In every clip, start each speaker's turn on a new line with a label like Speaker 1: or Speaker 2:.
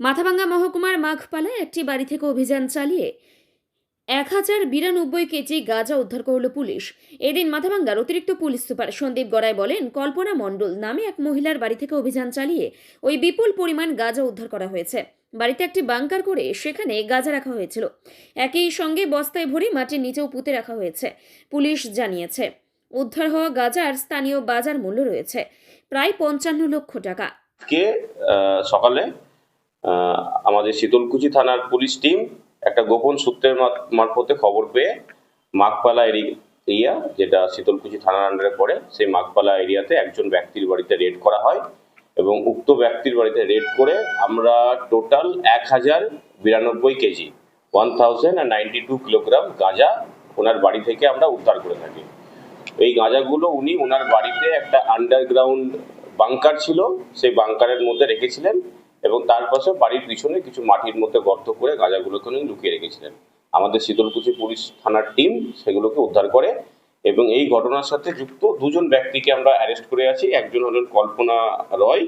Speaker 1: মাথাভাঙ্গা মহকুমার মাঘপালায় একটি বাড়ি থেকে অভিযান চালিয়ে এক হাজার বিরানব্বই কেজি গাঁজা উদ্ধার করল পুলিশ। এদিন মাথাভাঙ্গার অতিরিক্ত পুলিশ সুপার সন্দীপ গড়াই বলেন, কল্পনা মণ্ডল নামে এক মহিলার বাড়ি থেকে অভিযান চালিয়ে ওই বিপুল পরিমাণ গাঁজা উদ্ধার করা হয়েছে। বাড়িতে একটি বাংকার করে সেখানে গাঁজা রাখা হয়েছিল। একই সঙ্গে বস্তায় ভরে মাটির নিচেও পুঁতে রাখা হয়েছে। পুলিশ জানিয়েছে, উদ্ধার হওয়া গাঁজার স্থানীয় বাজার মূল্য রয়েছে প্রায় পঞ্চান্ন লক্ষ টাকা।
Speaker 2: সকালে আমাদের শীতলকুচি থানার পুলিশ টিম একটা গোপন সূত্রের মারফতে খবর পেয়ে মাঘপালা এরি- এরিয়া যেটা শীতলকুচি থানার আন্ডারে পড়ে, সেই মাঘপালা এরিয়াতে একজন ব্যক্তির বাড়িতে রেড করা হয় এবং উক্ত ব্যক্তির বাড়িতে রেড করে আমরা টোটাল এক হাজার বিরানব্বই KG one thousand ninety two kilogram গাঁজা ওনার বাড়ি থেকে আমরা উদ্ধার করে থাকি। এই গাঁজাগুলো উনি ওনার বাড়িতে একটা আন্ডারগ্রাউন্ড বাংকার ছিল, সেই বাংকারের মধ্যে রেখেছিলেন। এবং তার পাশে বাড়ির পিছনে কিছু মাটির মধ্যে গর্ত করে গাঁজাগুলোকে উনি লুকিয়ে রেখেছিলেন। আমাদের শীতলকুচি পুলিশ থানার টিম সেগুলোকে উদ্ধার করে এবং এই ঘটনার সাথে যুক্ত দুজন ব্যক্তিকে আমরা অ্যারেস্ট করে আছি। একজন হলেন কল্পনা রয়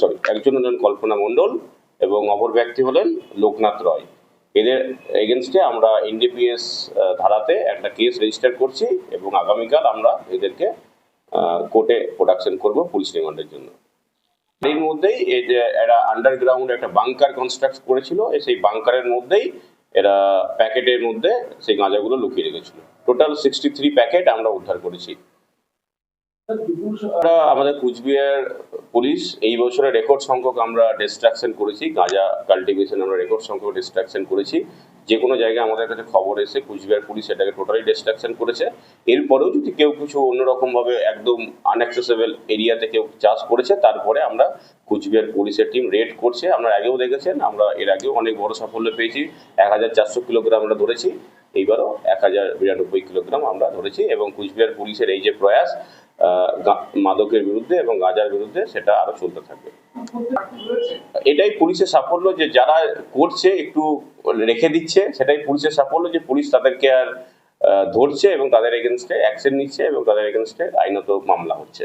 Speaker 2: সরি, একজন হলেন কল্পনা মণ্ডল এবং অপর ব্যক্তি হলেন লোকনাথ রয়। এদের এগেনস্টে আমরা এনডিপিএস ধারাতে একটা কেস রেজিস্টার করছি এবং আগামীকাল আমরা এদেরকে কোর্টে প্রোডাকশন করব পুলিশ রিমান্ডের জন্য। এর মধ্যেই এই যে এরা আন্ডারগ্রাউন্ড একটা বাংকার কনস্ট্রাক্ট করেছিল সেই বাংকারের মধ্যেই এরা প্যাকেটের মধ্যে সেই গাঁজাগুলো লুকিয়ে রেখেছিল। টোটাল সিক্সটি থ্রি প্যাকেট আমরা উদ্ধার করেছি। আমাদের কুচবিহার পুলিশ, এই বছরে রেকর্ড সংখ্যক আমরা ডিস্ট্রাকশন করেছি, গাঁজা কাল্টিভেশন আমরা রেকর্ড সংখ্যক ডিস্ট্রাকশন করেছি। যে কোনো জায়গায় আমাদের কাছে খবর এসে কুচবিহার পুলিশ এটাকে টোটালি ডিস্ট্রাকশন করেছে। এরপরেও যদি কেউ কিছু অন্যরকমভাবে একদম আনঅ্যাক্সেসেবল এরিয়াতে কেউ চাষ করেছে, তারপরে আমরা কুচবিহার পুলিশের টিম রেড করছে। আমরা আগেও দেখেছেন, আমরা এর আগেও অনেক বড় সাফল্য পেয়েছি। এক হাজার চারশো কিলোগ্রাম আমরা ধরেছি, এইবারও এক হাজার বিরানব্বই কিলোগ্রাম আমরা ধরেছি এবং কুচবিহার পুলিশের এই যে প্রয়াস মাদকের বিরুদ্ধে এবং গাঁজার বিরুদ্ধে সেটা আরও চলতে থাকবে। এটাই পুলিশের সাফল্য যে যারা করছে, একটু রেখে দিচ্ছে, সেটাই পুলিশের সাফল্য যে পুলিশ তাদেরকে আর ধরছে এবং তাদের এগেনস্টে অ্যাকশন নিচ্ছে এবং তাদের এগেনস্টে আইনত মামলা হচ্ছে।